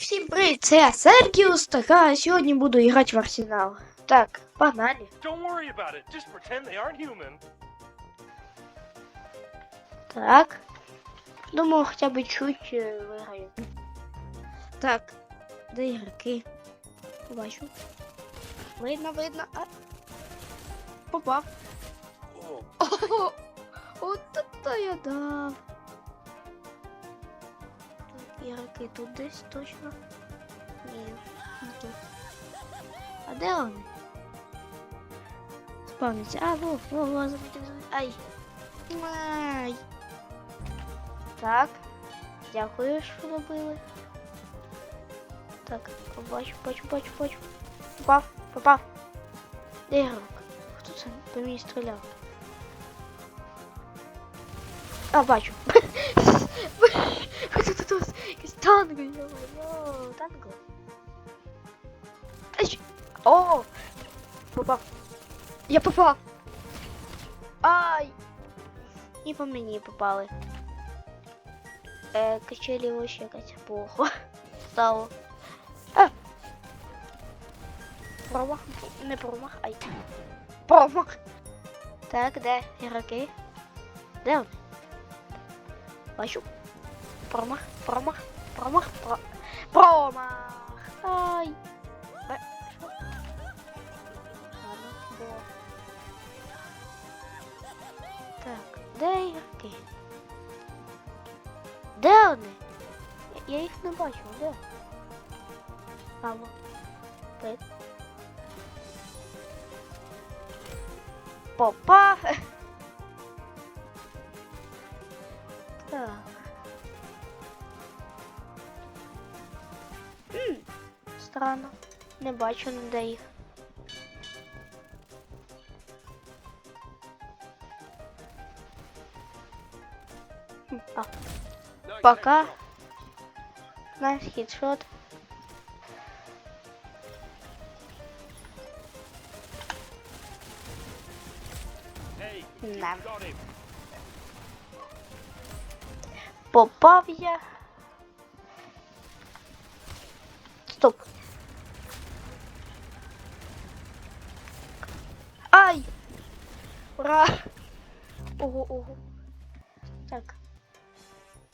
Всім привіт, це я Сергіус, така сьогодні буду грати в Арсенал. Так, погнали. Don't worry about it. Just pretend they aren't human. Так. Думаю, хоча б чуть е, виграю. Так, де ігроки? Побачу. Видно, видно. А. Попав. О, от это я дав. Ігроки тут десь точно. Ні, не тут. А де вони? Спавняться. А, во, во, во, забудьте, забудьте. Ай. Ай. Так. Дякую, що робили. Так, побачу, бачу, бачу, бачу. Попав, попав. Де ігрок? Хто це по мені стріляв? А, бачу. Тут тут тут якийсь танк, йо-йо, танк. Ай! О! Попав. Я попав. Ай! І по мені попали. Е, качелі вообще якась плохо стало. А! Промах, не промах, ай. Промах. Так, де ігроки? Де вони? Бачу. Промах, промах, промах, про... промах. Ай. Е. Так, де ігроки? Де вони? Я, їх не бачу, де? Мамо. Привіт. Попав. Не бачу ніде їх. А, пока. Найс хідшот. Him. Попав я. Стоп. Ай! Ура! Ого, ого. Так.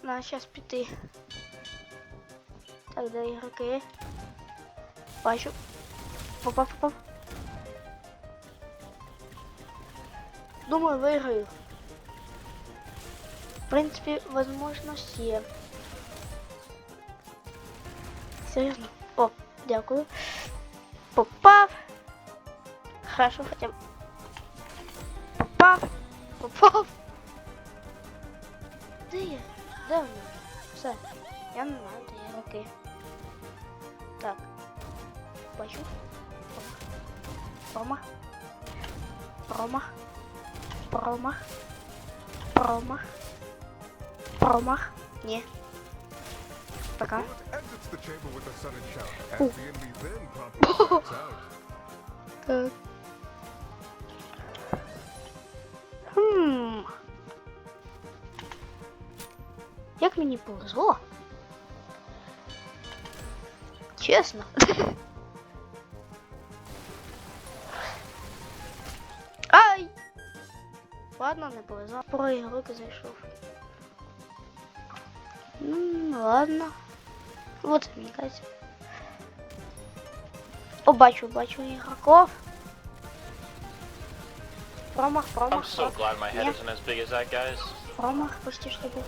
На, сейчас піти. Так, де ігроки? Бачу. Попав, попав. Думаю, виграю. В принципе, возможность є. Серйозно. О, дякую. Попав. Хорошо, хотя б. Попав. Попав. Де я? Де вони? Все. Я не знаю, де я роки. Так. Бачу. Промах. Промах. Промах. Промах. Промах. Ні. Пока. Bullet Як мені повезло. Чесно. Ай! Ладно, не повезло. Про ігроки зайшов. М, ладно. Вот, мені кажется. О, бачу, бачу ігроков. Промах, I'm промах, so промах, glad my head Yeah. isn't as big as that guy's. промах, почти що був.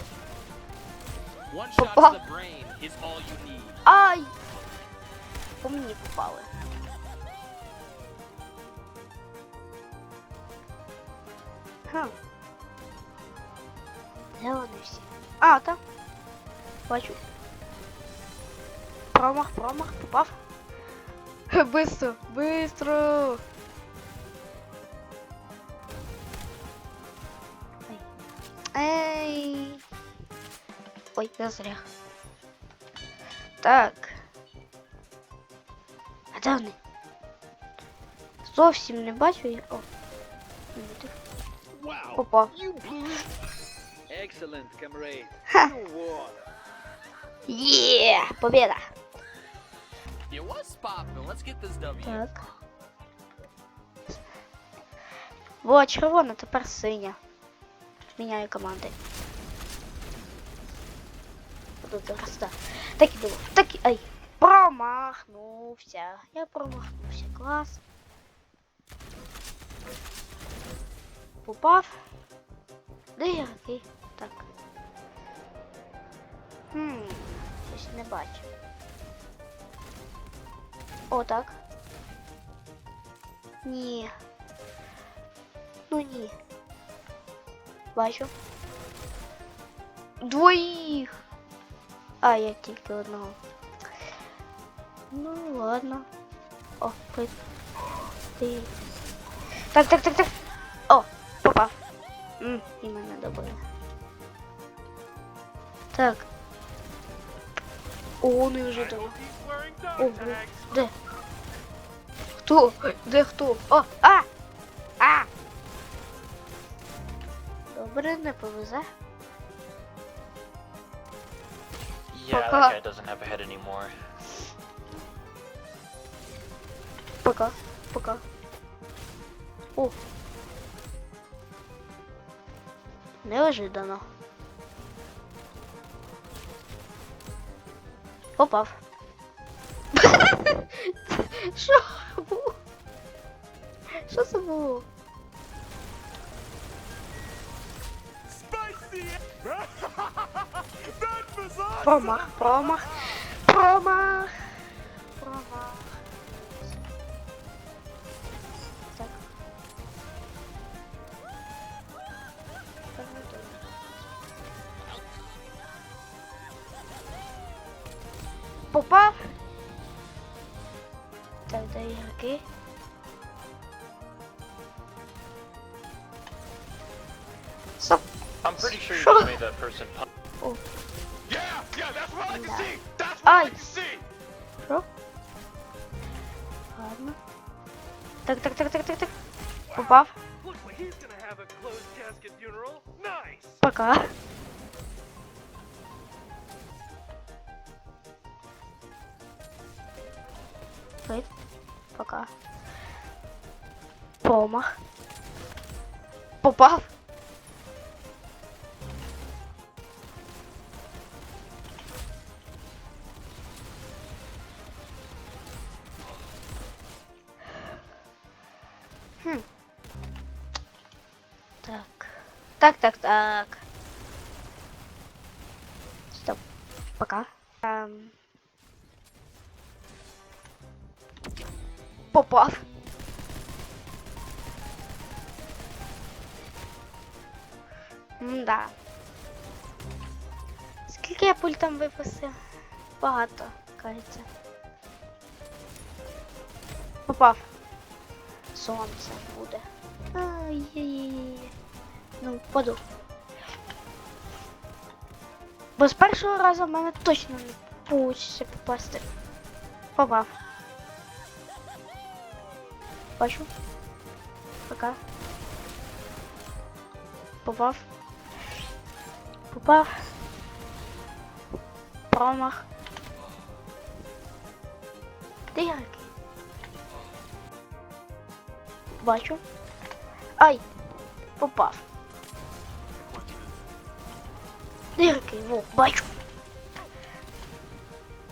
One shot Попав. the brain is all you need. Ай! По мені попали. Ха. Де вони всі? А, там. Бачу. Промах, промах, попав. Быстро, быстро. Ей. Ой, я зря. Так. А де вони? Зовсім не бачу їх. О. ні, тут. Wow. Попав. You blew. Excellent, comrade. Ха. You won. Є! Победа! Yeah, what's poppin'? Let's get this W. Так. Во, червона, тепер синя. Міняю команди. Буду зараз, так. І було. Так і. Ай. Промахнувся. Я промахнувся. Клас. Попав. Де я який? Так. Хм, щось не бачу. О, так. Ні. Ну ні. Бачу. Двоїх. А, я тільки одного. Ну ладно. О, при... Ти. Так, так, так, так. О, попав. М, і мене добили. Так. О, неожиданно. Ого. Де? Хто? Де хто? О! А! А! Добре, не повезе. Yeah, Пока. that guy doesn't have a head anymore. Пока. Пока. О. Неожиданно. Попав. Що було? Що це було? Промах, промах, промах, промах. Так. Попав. Так, де ігроки? Стоп. I'm pretty sure you Sure. just made that person pump. Yeah, yeah, that's what I to see. That's what I like to see. Що? Ладно. Так, так, так, так, так, так. Попав. Looks like he's gonna have Так. Так, так, так. Стоп. Пока. Эм. Попав. Да. Скільки я пуль там випустив? Багато, кажеться. Попав. Сонце буде. Ай-яй-яй. Ну, впаду. Бо з першого разу в мене точно не вийде попасти. Попав. Бачу. Пока. Попав. Попав. Промах. Де який? Бачу. Ай! Попав. Дирки, во, бачу.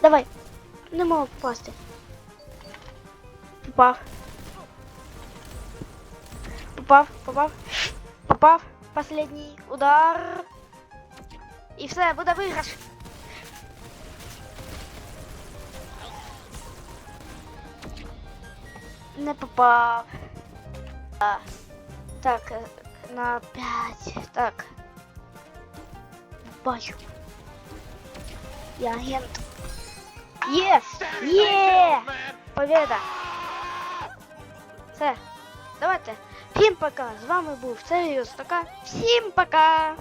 Давай. Не можу попасти. Попав. Попав, попав. Попав. Последній удар. І все, буде виграш. Не попав. Так, е, на 5. Так. Бачу. Я агент. Є! Є! Победа! Все. Давайте. Всім пока. З вами був Серйоз Така. Всім пока!